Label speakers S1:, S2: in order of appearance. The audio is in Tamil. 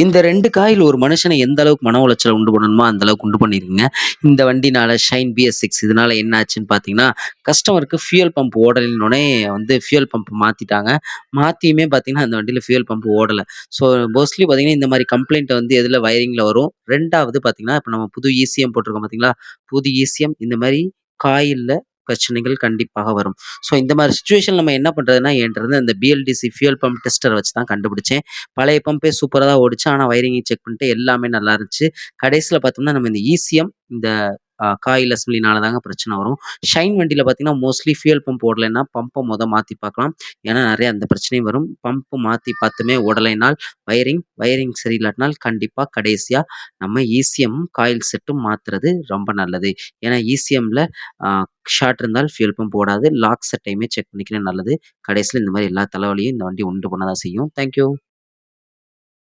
S1: இந்த ரெண்டு காயில் ஒரு மனுஷனை எந்த அளவுக்கு மன உளைச்சல உண்டு பண்ணணுமோ, அந்த அளவுக்கு உண்டு பண்ணியிருக்குங்க. இந்த வண்டினால ஷைன் பிஎஸ்6 இதனால என்ன ஆச்சுன்னு பார்த்தீங்கன்னா, கஸ்டமருக்கு ஃபியூயல் பம்ப் ஓடலன்னோனே வந்து ஃபியூயல் பம்ப் மாத்திட்டாங்க. மாத்தியுமே பார்த்தீங்கன்னா, அந்த வண்டியில ஃபியூயல் பம்ப் ஓடல. ஸோ மோஸ்ட்லி பார்த்தீங்கன்னா, இந்த மாதிரி கம்ப்ளைண்ட் வந்து எதுல வயரிங்ல வரும். ரெண்டாவது பார்த்தீங்கன்னா, இப்ப நம்ம புது ஈசிஎம் போட்டிருக்கோம் பார்த்தீங்களா? புது ஈசிஎம் இந்த மாதிரி காயில்ல பிரச்சனைகள் கண்டிப்பாக வரும். ஸோ இந்த மாதிரி சுச்சுவேஷன் நம்ம என்ன பண்ணுறதுன்னா என்றது இருந்த இந்த பிஎல்டிசி ஃபியூயல் பம்ப் டெஸ்டர் வச்சு தான் கண்டுபிடிச்சேன். பழைய பம்பே சூப்பராக தான் ஓடுச்சு. ஆனால் வயரிங்கை செக் பண்ணிட்டு எல்லாமே நல்லா இருந்துச்சு. கடைசியில் பார்த்தோம்னா, நம்ம இந்த ஈசிஎம் இந்த காயில் அசெம்பிளினால தாங்க பிரச்சனை வரும். ஷைன் வண்டியில் பார்த்தீங்கன்னா, மோஸ்ட்லி ஃபியூயல் பம்ப் ஓடலைன்னா, பம்பை மொதல் மாற்றி பார்க்கலாம். ஏன்னா நிறைய அந்த பிரச்சனையும் வரும். பம்ப் மாற்றி பார்த்துமே ஓடலைனால் வயரிங், வயரிங் சரியில்லாட்டினால் கண்டிப்பாக கடைசியாக நம்ம ஈசிஎம், காயில் செட்டும் மாத்துறது ரொம்ப நல்லது. ஏன்னா ஈசிஎம்ல ஷார்ட் இருந்தால் ஃபியூல் பம்ப் ஓடாது. லாக் செட்டையுமே செக் பண்ணிக்கிறது நல்லது. கடைசியில் இந்த மாதிரி எல்லா தலைவலியும் இந்த வண்டி உண்டு பண்ண தான் செய்யும். Thank you.